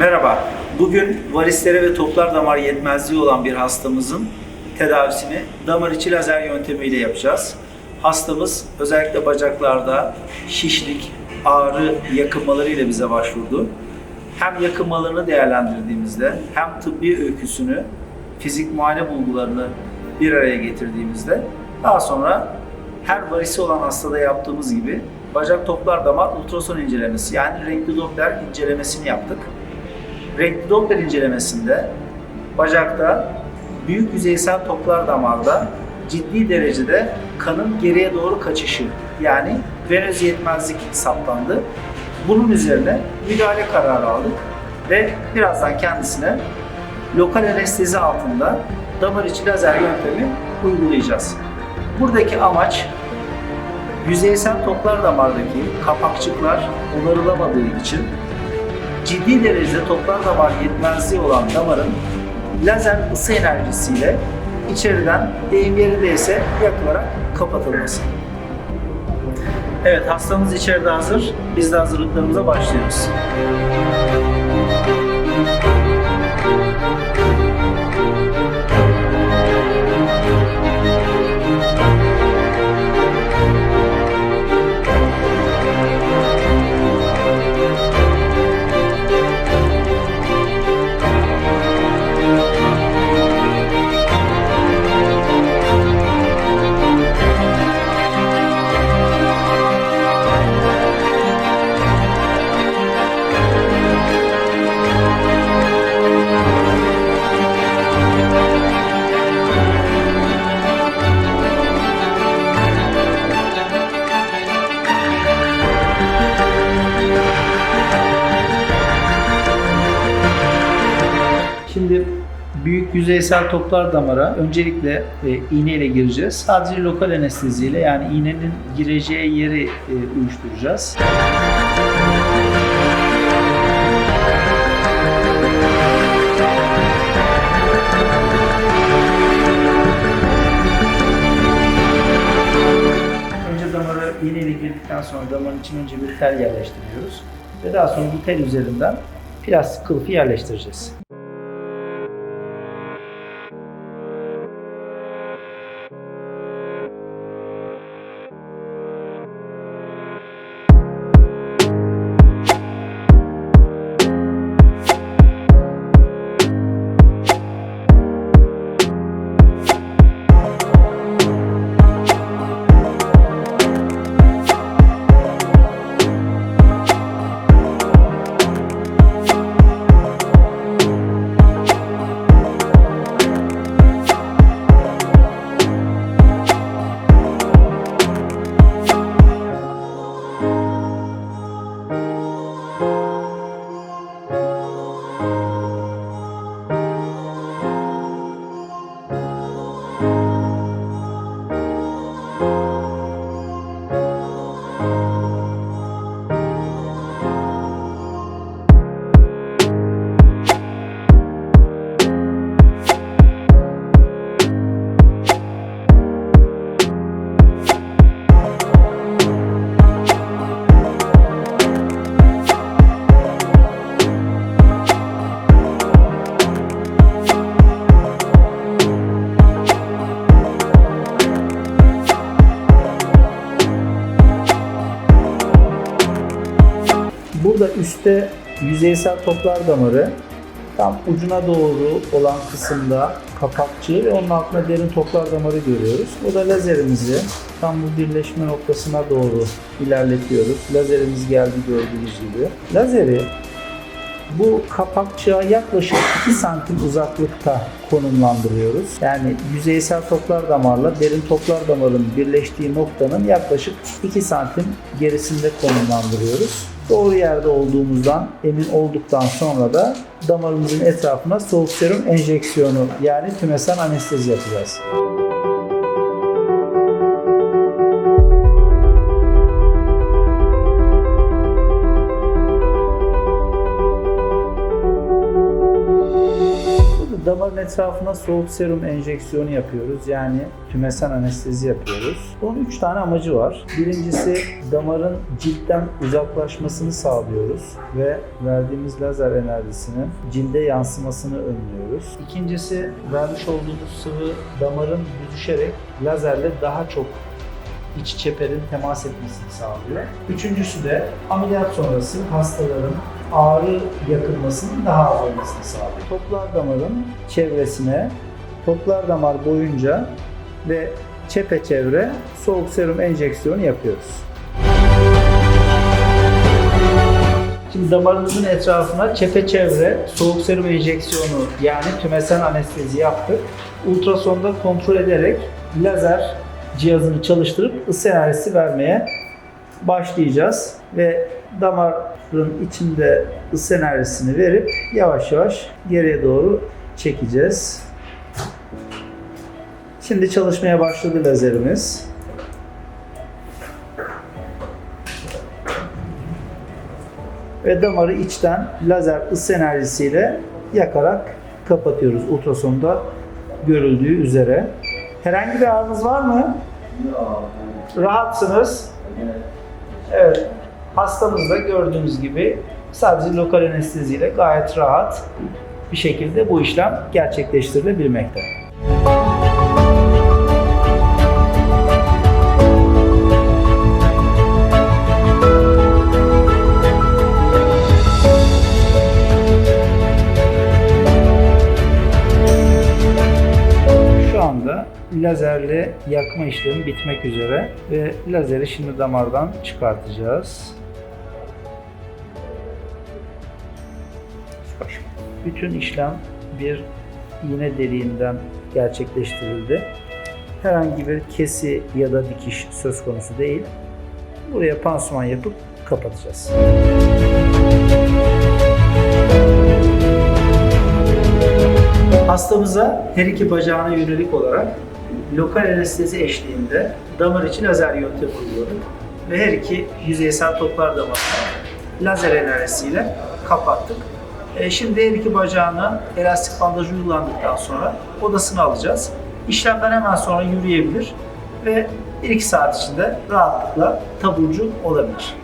Merhaba. Bugün varislere ve toplar damar yetmezliği olan bir hastamızın tedavisini damar içi lazer yöntemiyle yapacağız. Hastamız özellikle bacaklarda şişlik, ağrı yakınmaları ile bize başvurdu. Hem yakınmalarını değerlendirdiğimizde hem tıbbi öyküsünü, fizik muayene bulgularını bir araya getirdiğimizde daha sonra her varisi olan hastada yaptığımız gibi bacak toplar damar ultrason incelemesi yani renkli Doppler incelemesini yaptık. Renkli Doppler incelemesinde bacakta büyük yüzeysel toplar damarda ciddi derecede kanın geriye doğru kaçışı yani venöz yetmezlik saptandı. Bunun üzerine müdahale kararı aldık ve birazdan kendisine lokal anestezi altında damar içi lazer yöntemi uygulayacağız. Buradaki amaç yüzeysel toplar damardaki kapakçıklar onarılamadığı için ciddi derecede toplar damar yetmezliği olan damarın lazer ısı enerjisiyle içeriden deyim yerindeyse yakılarak kapatılması. Evet hastamız içeride hazır. Biz de hazırlıklarımıza başlıyoruz. Yüzeysel toplar damara öncelikle e, iğne ile gireceğiz. Sadece lokal anesteziyle yani iğnenin gireceği yeri e, uyuşturacağız. Önce damara iğne ile girdikten sonra damarın içine önce bir tel yerleştiriyoruz. Ve daha sonra bu tel üzerinden plastik kılıfı yerleştireceğiz. Burada üstte yüzeysel toplar damarı tam ucuna doğru olan kısımda kapakçı ve onun altında derin toplar damarı görüyoruz. Burada lazerimizi tam bu birleşme noktasına doğru ilerletiyoruz. Lazerimiz geldi gördüğünüz gibi. Lazeri bu kapakçığa yaklaşık 2 santim uzaklıkta konumlandırıyoruz. Yani yüzeysel toplar damarla derin toplar damarın birleştiği noktanın yaklaşık 2 santim gerisinde konumlandırıyoruz. Doğru yerde olduğumuzdan emin olduktan sonra da damarımızın etrafına soğuk serum enjeksiyonu yani tümesel anestezi yapacağız. Damarın etrafına soğuk serum enjeksiyonu yapıyoruz. Yani tümesen anestezi yapıyoruz. Bunun üç tane amacı var. Birincisi damarın ciltten uzaklaşmasını sağlıyoruz ve verdiğimiz lazer enerjisinin cilde yansımasını önlüyoruz. İkincisi vermiş olduğumuz sıvı damarın büzüşerek lazerle daha çok iç çeperin temas etmesini sağlıyor. Üçüncüsü de ameliyat sonrası hastaların ağrı yakınmasının daha az olmasını sağlıyor. Toplar damarın çevresine, toplar damar boyunca ve çepeçevre soğuk serum enjeksiyonu yapıyoruz. Şimdi damarımızın etrafına çepeçevre soğuk serum enjeksiyonu yani tümesen anestezi yaptık. Ultrasonda kontrol ederek lazer cihazını çalıştırıp ısı enerjisi vermeye başlayacağız ve damarın içinde ısı enerjisini verip yavaş yavaş geriye doğru çekeceğiz. Şimdi çalışmaya başladı lazerimiz. Ve damarı içten lazer ısı enerjisiyle yakarak kapatıyoruz ultrasonda görüldüğü üzere. Herhangi bir ağrınız var mı? Rahatsınız. Evet. Hastamız da gördüğünüz gibi sadece lokal anesteziyle gayet rahat bir şekilde bu işlem gerçekleştirilebilmekte. Şu anda lazerle yakma işlemi bitmek üzere ve lazeri şimdi damardan çıkartacağız. Bütün işlem bir iğne deliğinden gerçekleştirildi. Herhangi bir kesi ya da dikiş söz konusu değil. Buraya pansuman yapıp kapatacağız. Hastamıza her iki bacağına yönelik olarak lokal anestezi eşliğinde damar içi lazer yöntemi uyguladık ve her iki yüzeysel toplar damarını lazer enerjisiyle kapattık. E, şimdi her iki bacağına elastik bandaj uygulandıktan sonra odasına alacağız. İşlemden hemen sonra yürüyebilir ve 1-2 saat içinde rahatlıkla taburcu olabilir.